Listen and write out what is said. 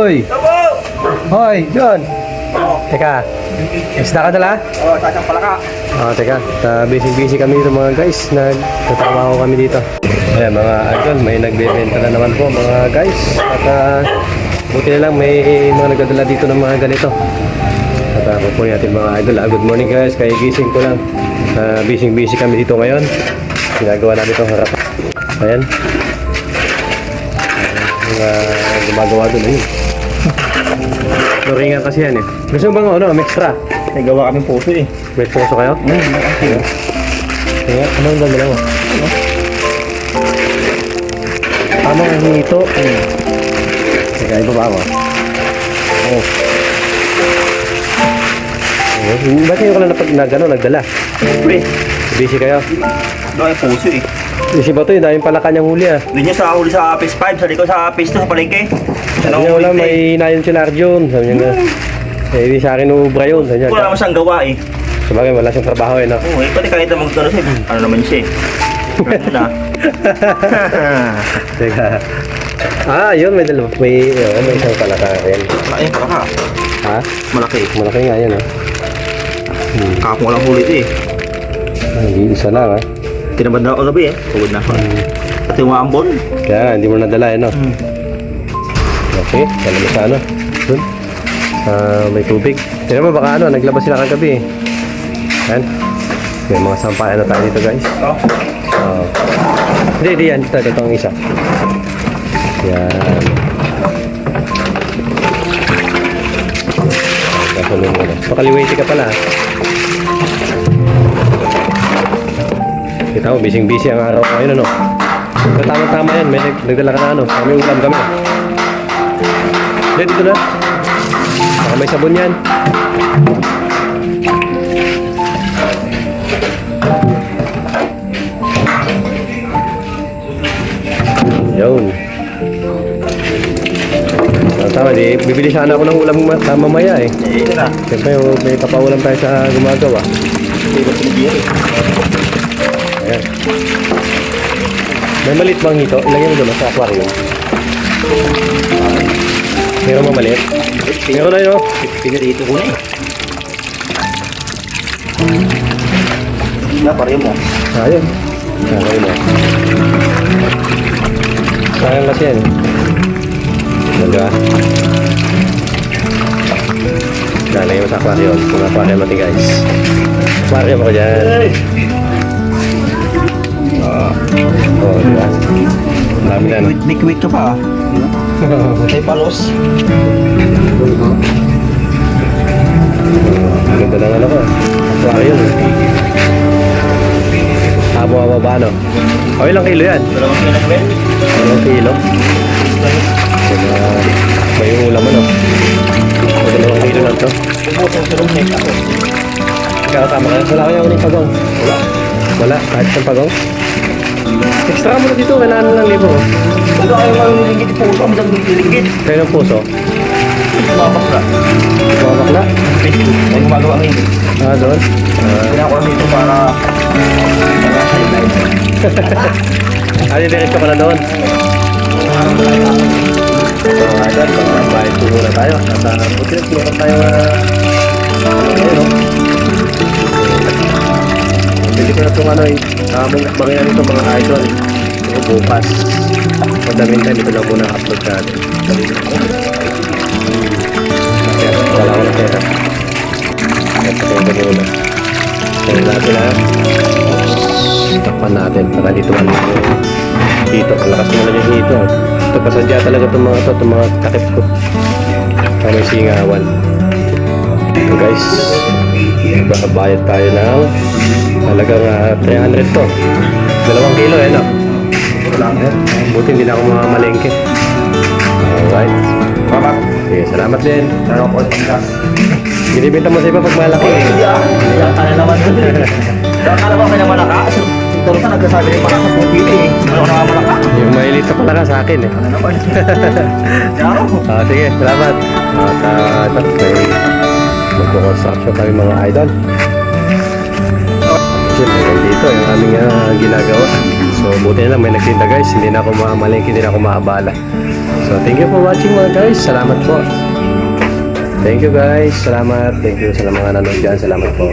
Hoy! Hoy, John! Teka, isda ka dala? Oh, tatang palaka. Ah, teka, uh, busy-busy kami dito mga guys. Nagtatrabaho kami dito. Ayan mga idol, may nagbebenta na naman po mga guys. At uh, buti na lang may mga nagdadala dito ng mga ganito. At uh, pupunin natin mga idol. Ah, good morning guys, kaya gising ko lang. Uh, busy-busy kami dito ngayon. Ginagawa namin itong harap. Ayan. Mga gumagawa doon. Ayun. Turingan kasi yan eh. Gusto mo bang ano, extra? May gawa kami puso eh. May puso kayo? Hmm, nakakita. Kaya, ano ang dala mo? Tama ang hito. Teka, iba ba ako? Oh. Oh, ba't ngayon ka lang napag nag, ano, nagdala? Pre, Busy kayo? doon ay puso eh. Busy ba ito? Yung daming pala kanyang huli ah. Doon sa huli sa phase 5, sa likod sa phase 2 sa palengke. Sa Sabi niya wala, may inayon si Narjon. Sabi niya nga, eh, di sa akin ubra yun. Sabi niya, Wala naman siyang gawa eh. sabagay, wala siyang trabaho eh, no? Oo, eh, pati kahit na magdala siya, ano naman siya eh. Na. Teka. Ah, yun, may dalawa. May, oh, may isang palaka rin. Malaki yung palaka. Ha? Malaki. Malaki nga yun, ah. Hmm. Kapong walang huli ito eh. Hindi isa lang, ah. Tinabad na ako gabi eh. Pagod na ako. Pati yung mga ambon. Kaya nga, hindi mo nadala, eh, no? Hmm. Okay, dala mo sa ano? Doon. Ah, may tubig. Tignan mo, baka ano, naglabas sila kagabi, eh. Yan. May mga sampayan na tayo dito, guys. Oh. Oo. Hindi, hindi yan. Ito, ito isa. Yan. Kasunod mo na. Ka pala. Kita mo, busy-busy ang araw ngayon, ano? Pero tama-tama yan. May nag- nagdala ka na, ano? Kami ulam kami. Hindi, dito na. Baka may sabon yan. Yun. Ah, tama, di. Bibili sana ako ng ulam ah, mamaya eh. Ito na. Siyempre, oh, may papaulam tayo sa gumagawa. Eh. Ayan. May maliit bang hito? Lagyan mo doon sa aquarium. Meron mo maliit? Meron na yun oh. Pinarito ko na eh. Na, pareho mo. Ayun. Ayun oh. Sayang kasi yan eh. Diba? Lalagyan mo sa aquarium. Kung aquarium natin guys. Aquarium ako dyan. Oh, diba? Ang dami na. May, kwit ka pa ah. May palos. Ang ganda ng ano ko. Aquarium. eh. Tabo ang baba no? O ilang kilo yan? Dalawang kinagwin. Ilang kilo? Kaya may ulam ano? Dalawang kilo lang to. Puso, sulong check ako. Ikaw tama ka. Wala kaya uling pagong? Wala. Wala? Kahit isang pagong? Extra mo na dito. Kailangan mo ng libo. Wala kayo kayo nilingit puso. Ang dami nilingit. Kayo ng puso. Mabak na. Bumakla. Ay, gumagawa ngayon. Ah, doon. Ah, lang dito para... Para sa line. ah, diretso ka na doon. So, agad, bayad po muna tayo. At uh, buti na meron tayo uh, ayun, no? Pwede ko na itong ano, uh, mga yan ito mga idol. So, bukas. Madaming time, ito lang muna upload natin. Kaya, wala ko na pera. Patay ko muna. Kaya natin ha. Takpan natin. Para dito man dito. Malakas naman yung dito. Ito pasadya talaga itong mga ito. Itong mga takip ko. Para may singawan. Ito guys. Magbabayad tayo ng halagang ah, 300 to. Dalawang kilo eh no? Wala nga. Buti hindi na ako mamamalengke. Alright. Mama. Sige, salamat din. Ano ko din ka? Binibenta mo sa iba pag malaki eh. Hindi ah. Yan ka na naman. Saan ka naman may naman naka? Ito ka nagkasabi rin para sa pupili eh. Ano ka naman naka? Yung mailito pa talaga sa akin eh. Ano naman? Ah, sige, salamat. At uh, ito, may magpo-construction kami mga idol. Siyempre, dito yung aming ah, ginagawa. So, buti na lang may nagtinda guys. Hindi na ako mamalengke, hindi na ako maabala. So, thank you for watching mga guys. Salamat po. Thank you guys. Salamat. Thank you sa mga nanonood dyan. Salamat po.